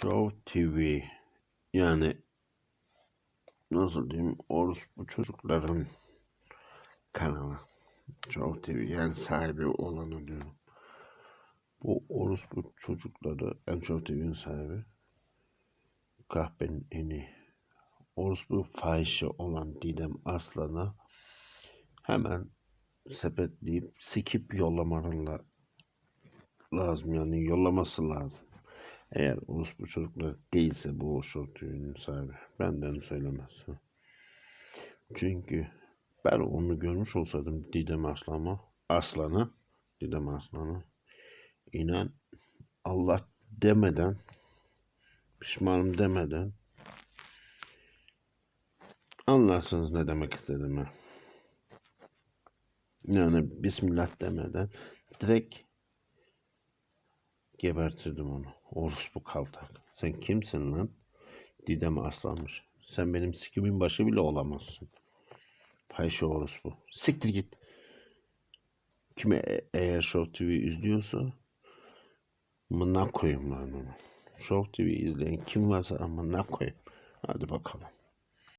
Show TV yani nasıl diyeyim orospu çocukların kanalı. Show TV yani sahibi olanı diyorum. Bu orospu çocukları en Show TV'nin sahibi kahpenin eni orospu fahişe olan Didem Arslan'a hemen sepetleyip sikip yollamalarla lazım yani yollaması lazım. Eğer orospu çocuklar değilse bu Show TV'nin sahibi benden söylemez. Çünkü ben onu görmüş olsaydım Didem Arslan'ı, Arslan'ı, Didem Arslan'ı inan Allah demeden pişmanım demeden anlarsınız ne demek istediğimi. Yani Bismillah demeden direkt gebertirdim onu. Orospu kaltak. Sen kimsin lan? Didem aslanmış. Sen benim sikimin başı bile olamazsın. Fahişe orospu. Siktir git. Kime e- eğer Show TV izliyorsa amına koyayım lan onu. Show TV izleyen kim varsa amına koyayım. Hadi bakalım.